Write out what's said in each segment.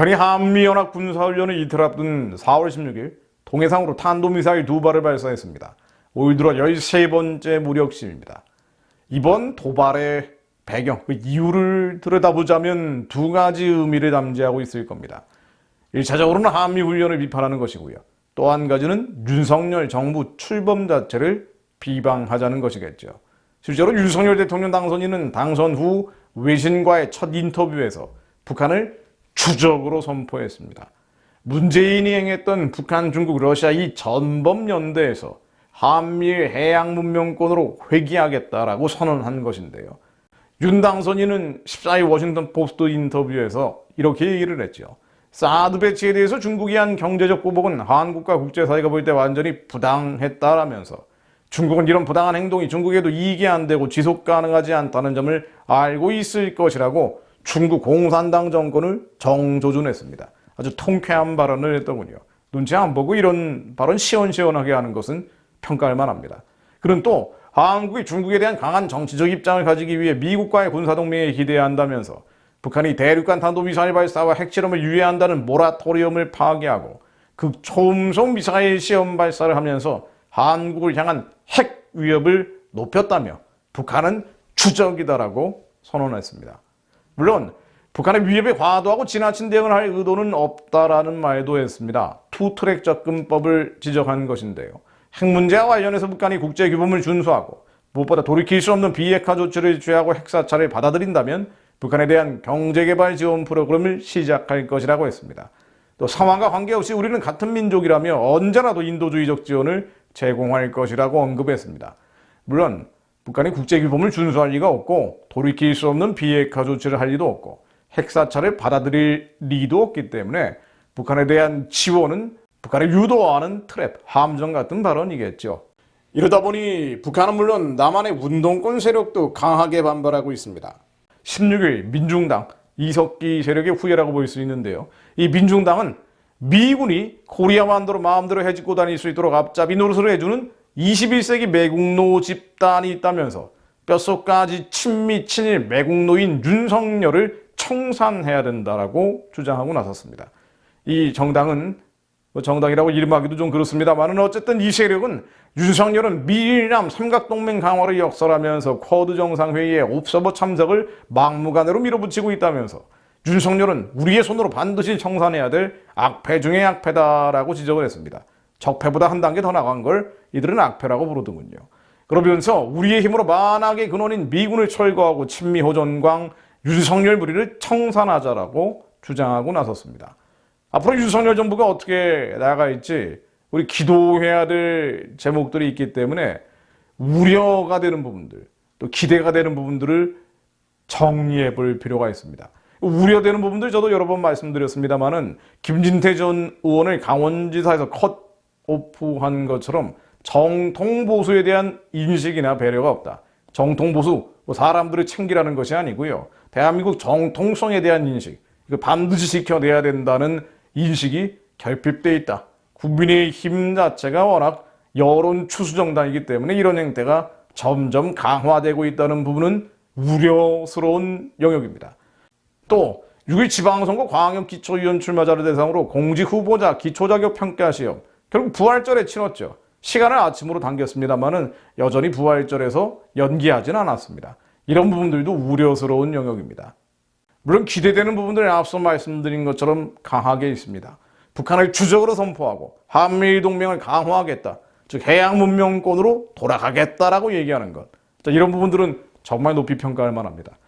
북한이 한미연합 군사훈련을 이틀 앞둔 4월 16일 동해상으로 탄도미사일 두 발을 발사했습니다. 올 들어 13번째 무력시입니다. 이번 도발의 배경, 그 이유를 들여다보자면 두 가지 의미를 담지하고 있을 겁니다. 1차적으로는 한미훈련을 비판하는 것이고요. 또 한 가지는 윤석열 정부 출범 자체를 비방하자는 것이겠죠. 실제로 윤석열 대통령 당선인은 당선 후 외신과의 첫 인터뷰에서 북한을 추적으로 선포했습니다. 문재인이 행했던 북한, 중국, 러시아 이 전범 연대에서 한미일 해양 문명권으로 회귀하겠다라고 선언한 것인데요. 윤 당선인은 14일 워싱턴 포스트 인터뷰에서 이렇게 얘기를 했죠. 사드 배치에 대해서 중국이 한 경제적 보복은 한국과 국제사회가 볼 때 완전히 부당했다라면서 중국은 이런 부당한 행동이 중국에도 이익이 안 되고 지속 가능하지 않다는 점을 알고 있을 것이라고 중국 공산당 정권을 정조준했습니다. 아주 통쾌한 발언을 했더군요. 눈치 안 보고 이런 발언 시원시원하게 하는 것은 평가할 만합니다. 그는 또 한국이 중국에 대한 강한 정치적 입장을 가지기 위해 미국과의 군사동맹에 기대야 한다면서 북한이 대륙간 탄도미사일 발사와 핵실험을 유예한다는 모라토리엄을 파기하고 극초음속 미사일 시험 발사를 하면서 한국을 향한 핵 위협을 높였다며 북한은 추적이다라고 선언했습니다. 물론 북한의 위협에 과도하고 지나친 대응을 할 의도는 없다라는 말도 했습니다. 투트랙 접근법을 지적한 것인데요. 핵 문제와 관련해서 북한이 국제 규범을 준수하고 무엇보다 돌이킬 수 없는 비핵화 조치를 취하고 핵사찰을 받아들인다면 북한에 대한 경제개발 지원 프로그램을 시작할 것이라고 했습니다. 또 상황과 관계없이 우리는 같은 민족이라며 언제라도 인도주의적 지원을 제공할 것이라고 언급했습니다. 물론 북한이 국제규범을 준수할 리가 없고 돌이킬 수 없는 비핵화 조치를 할 리도 없고 핵사찰을 받아들일 리도 없기 때문에 북한에 대한 지원은 북한을 유도하는 트랩, 함정 같은 발언이겠죠. 이러다 보니 북한은 물론 남한의 운동권 세력도 강하게 반발하고 있습니다. 16일 민중당 이석기 세력의 후예라고 볼 수 있는데요. 이 민중당은 미군이 코리아 반도로 마음대로 해집고 다닐 수 있도록 앞잡이 노릇을 해주는 21세기 매국노 집단이 있다면서 뼛속까지 친미 친일 매국노인 윤석열을 청산해야 된다라고 주장하고 나섰습니다. 이 정당은 뭐 정당이라고 이름하기도 좀 그렇습니다만은 어쨌든 이 세력은 윤석열은 미일남 삼각동맹 강화를 역설하면서 쿼드 정상회의에 옵서버 참석을 막무가내로 밀어붙이고 있다면서 윤석열은 우리의 손으로 반드시 청산해야 될 악패 중의 악패다라고 지적을 했습니다. 적패보다 한 단계 더 나간 걸 이들은 악패라고 부르더군요. 그러면서 우리의 힘으로 만악의 근원인 미군을 철거하고 친미 호전광 윤석열 무리를 청산하자라고 주장하고 나섰습니다. 앞으로 윤석열 정부가 어떻게 나아갈지 우리 기도해야 될 제목들이 있기 때문에 우려가 되는 부분들 또 기대가 되는 부분들을 정리해 볼 필요가 있습니다. 우려되는 부분들 저도 여러 번 말씀드렸습니다만은 김진태 전 의원을 강원지사에서 컷 오프한 것처럼 정통 보수에 대한 인식이나 배려가 없다. 정통 보수 뭐 사람들을 챙기라는 것이 아니고요. 대한민국 정통성에 대한 인식 이거 반드시 지켜내야 된다는 인식이 결핍돼 있다. 국민의힘 자체가 워낙 여론 추수 정당이기 때문에 이런 행태가 점점 강화되고 있다는 부분은 우려스러운 영역입니다. 또 6일 지방선거 광역 기초위원 출마자를 대상으로 공직 후보자 기초자격 평가 시험 결국 부활절에 치렀죠. 시간을 아침으로 당겼습니다만은 여전히 부활절에서 연기하진 않았습니다. 이런 부분들도 우려스러운 영역입니다. 물론 기대되는 부분들은 앞서 말씀드린 것처럼 강하게 있습니다. 북한을 주적으로 선포하고 한미일 동맹을 강화하겠다. 즉 해양 문명권으로 돌아가겠다라고 얘기하는 것. 자, 이런 부분들은 정말 높이 평가할 만합니다.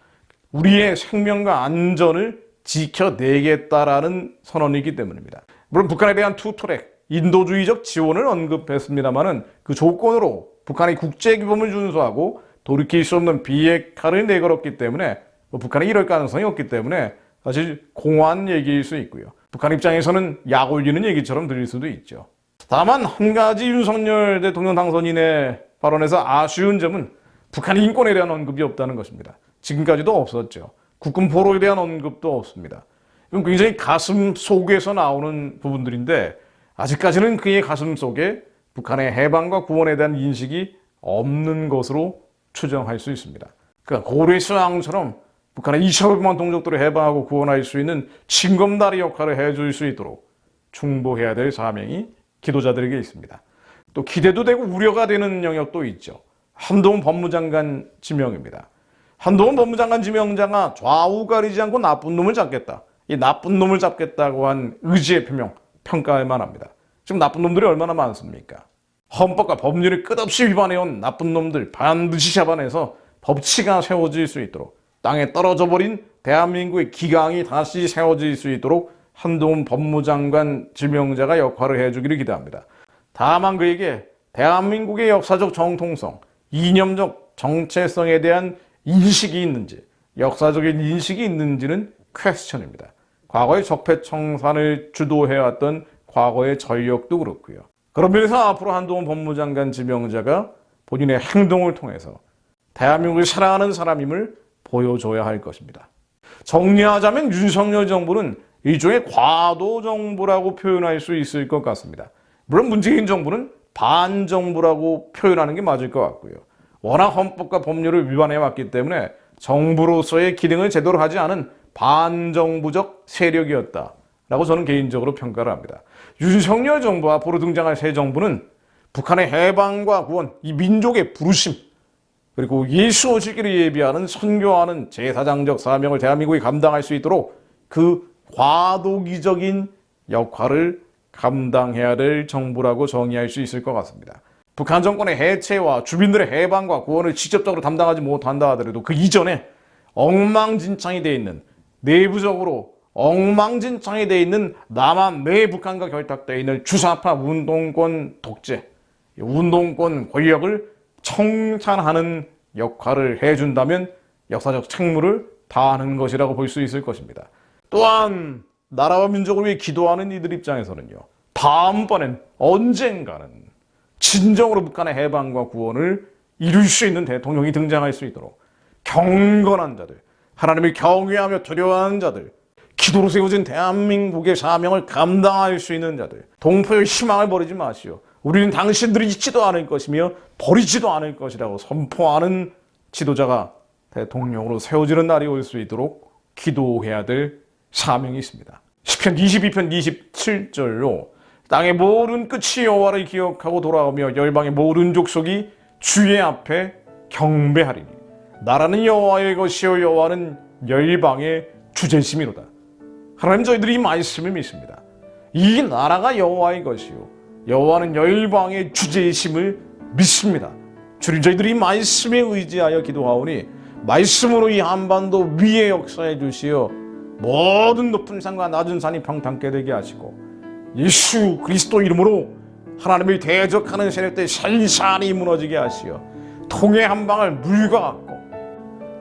우리의 생명과 안전을 지켜내겠다라는 선언이기 때문입니다. 물론 북한에 대한 투 트랙, 인도주의적 지원을 언급했습니다만은 그 조건으로 북한이 국제 규범을 준수하고 돌이킬 수 없는 비핵화를 내걸었기 때문에 뭐 북한이 이럴 가능성이 없기 때문에 사실 공허한 얘기일 수 있고요. 북한 입장에서는 약 올리는 얘기처럼 들릴 수도 있죠. 다만 한 가지 윤석열 대통령 당선인의 발언에서 아쉬운 점은 북한 인권에 대한 언급이 없다는 것입니다. 지금까지도 없었죠. 국군 포로에 대한 언급도 없습니다. 이건 굉장히 가슴 속에서 나오는 부분들인데 아직까지는 그의 가슴 속에 북한의 해방과 구원에 대한 인식이 없는 것으로 추정할 수 있습니다. 그러니까 고래수왕처럼 북한의 2,500만 동족들을 해방하고 구원할 수 있는 징검다리 역할을 해줄 수 있도록 충보해야 될 사명이 기도자들에게 있습니다. 또 기대도 되고 우려가 되는 영역도 있죠. 한동훈 법무장관 지명입니다. 한동훈 법무장관 지명자가 좌우 가리지 않고 나쁜 놈을 잡겠다. 이 나쁜 놈을 잡겠다고 한 의지의 표명, 평가할 만합니다. 지금 나쁜 놈들이 얼마나 많습니까? 헌법과 법률을 끝없이 위반해온 나쁜 놈들 반드시 잡아내서 법치가 세워질 수 있도록 땅에 떨어져 버린 대한민국의 기강이 다시 세워질 수 있도록 한동훈 법무장관 지명자가 역할을 해주기를 기대합니다. 다만 그에게 대한민국의 역사적 정통성, 이념적 정체성에 대한 인식이 있는지, 역사적인 인식이 있는지는 퀘스천입니다. 과거의 적폐청산을 주도해왔던 과거의 전력도 그렇고요. 그런 면에서 앞으로 한동훈 법무장관 지명자가 본인의 행동을 통해서 대한민국을 사랑하는 사람임을 보여줘야 할 것입니다. 정리하자면 윤석열 정부는 일종의 과도 정부라고 표현할 수 있을 것 같습니다. 물론 문재인 정부는 반정부라고 표현하는 게 맞을 것 같고요. 워낙 헌법과 법률을 위반해 왔기 때문에 정부로서의 기능을 제대로 하지 않은 반정부적 세력이었다라고 저는 개인적으로 평가를 합니다. 윤석열 정부 앞으로 등장할 새 정부는 북한의 해방과 구원, 이 민족의 부르심, 그리고 예수 오시기를 예비하는 선교하는 제사장적 사명을 대한민국이 감당할 수 있도록 그 과도기적인 역할을 감당해야 될 정부라고 정의할 수 있을 것 같습니다. 북한 정권의 해체와 주민들의 해방과 구원을 직접적으로 담당하지 못한다 하더라도 그 이전에 엉망진창이 되어 있는 내부적으로 엉망진창이 되어 있는 남한 내 북한과 결탁되어 있는 주사파 운동권 독재, 운동권 권력을 청산하는 역할을 해준다면 역사적 책무를 다하는 것이라고 볼 수 있을 것입니다. 또한 나라와 민족을 위해 기도하는 이들 입장에서는요. 다음번엔 언젠가는 진정으로 북한의 해방과 구원을 이룰 수 있는 대통령이 등장할 수 있도록 경건한 자들, 하나님을 경외하며 두려워하는 자들, 기도로 세워진 대한민국의 사명을 감당할 수 있는 자들, 동포의 희망을 버리지 마시오. 우리는 당신들이 잊지도 않을 것이며 버리지도 않을 것이라고 선포하는 지도자가 대통령으로 세워지는 날이 올 수 있도록 기도해야 될 사명이 있습니다. 10편 22편 27절로 땅의 모든 끝이 여호와를 기억하고 돌아오며 열방의 모든 족속이 주의 앞에 경배하리니 나라는 여호와의 것이요 여호와는 열방의 주제심이로다. 하나님 저희들이 이 말씀을 믿습니다. 이 나라가 여호와의 것이요 여호와는 열방의 주제심을 믿습니다. 주님 저희들이 이 말씀에 의지하여 기도하오니 말씀으로 이 한반도 위에 역사해 주시어 모든 높은 산과 낮은 산이 평탄케 되게 하시고 예수 그리스도 이름으로 하나님을 대적하는 세력들 산산이 무너지게 하시어 통의 한 방을 물과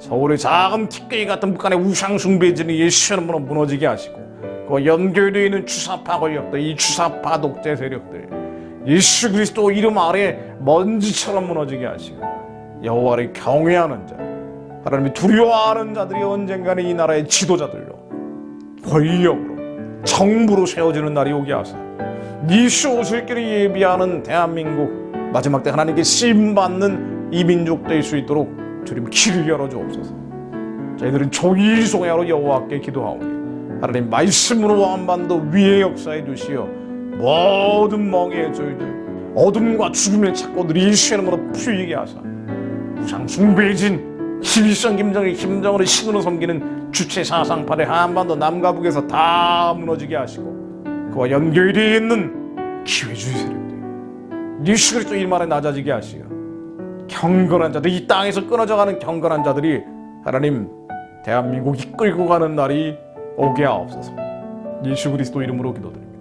서울의 작은 티끌 같은 북한의 우상 숭배진이 예수 이름으로 무너지게 하시고 그 연결되어 있는 주사파 권력들 이 주사파 독재 세력들 예수 그리스도 이름 아래 먼지처럼 무너지게 하시고 여호와를 경외하는 자 하나님이 두려워하는 자들이 언젠가는 이 나라의 지도자들로 권력으로 정부로 세워지는 날이 오게 하사 예수 오실 길을 예비하는 대한민국 마지막 때 하나님께 쓰임 받는 이 민족 될 수 있도록 주님 길을 열어주옵소서. 저희들은 종일 송야로 여호와께 기도하오니 하나님 말씀으로 한반도 위에 역사해 주시어 모든 멍에의 저희들 어둠과 죽음의 찾고들 예수의 이름으로 풀리게 하사 우상 숭배진 김일성 김정일 김정은을 신으로 섬기는 주체 사상파를 한반도 남과 북에서 다 무너지게 하시고 그와 연결되어 있는 기회주의 세력들 예수 그리스도 일만에 낮아지게 하시고 경건한 자들 이 땅에서 끊어져 가는 경건한 자들이 하나님 대한민국 이끌고 가는 날이 오게 하옵소서 예수 그리스도 이름으로 기도드립니다.